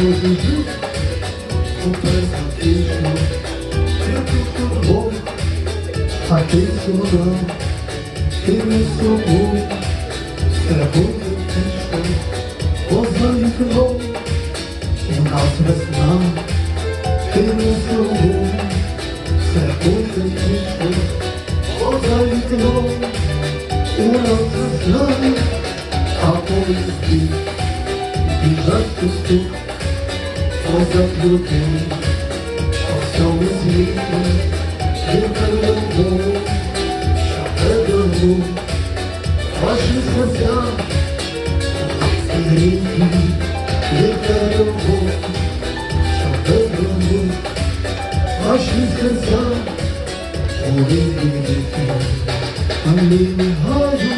тільки футбол, а ти сюди, ти не собою, буде тишко, поза вікном, у нас весна, ти не собою, буде тишко, поза вікном, у нас весна, а поїзді біжать тут, поза людей, по всьому світі, тільки любов, що передову, ваші серця, і ріки, тільки любов, передову, ваші серця, у ріки, а ми гаю,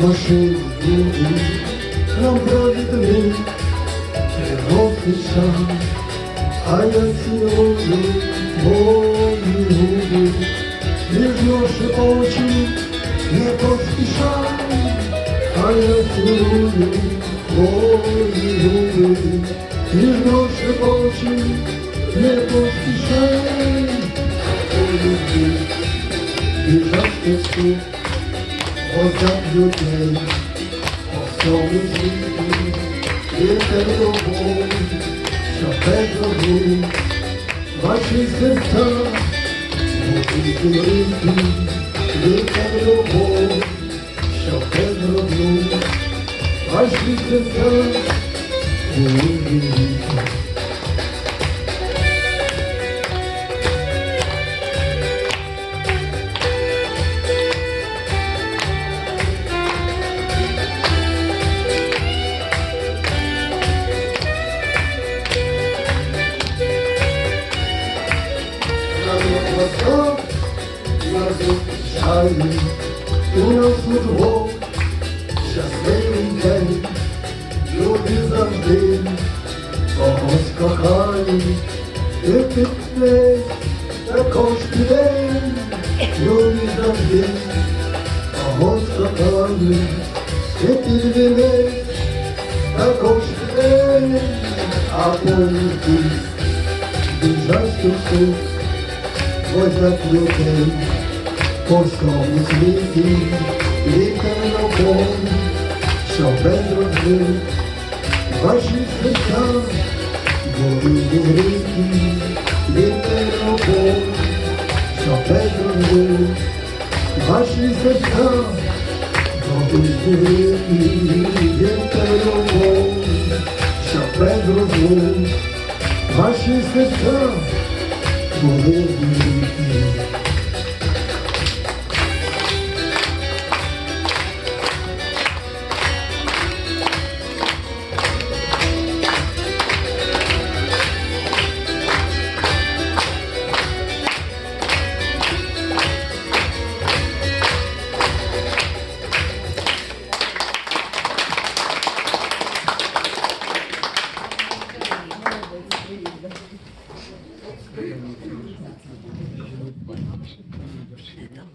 вашу любов, нам провідли, ihtişam Hayat yolu boyundu Bir coşu olcu ne koştuşam Hayat yolu boyundu Bir coşu olcu ne koştuşam Bir coşu olcu What's up your day? What's up your day? Любов, що без роду, ваші серця, ріки, вітер любов, що роду, ваші серця, будуть ріки. Восток, разом у нас футбол, щасливий день, люди завжди когось кохають, і пікне також люди завжди когось кохають, і підвіне а політи біжать тут. Возять людей по всьому світі, вітер любов, що без розлив, ваші серця, були ріки, вітер любов, що без розлив, ваші серця, були ріки, вітер любов, що без розлив, ваші серця, були великі.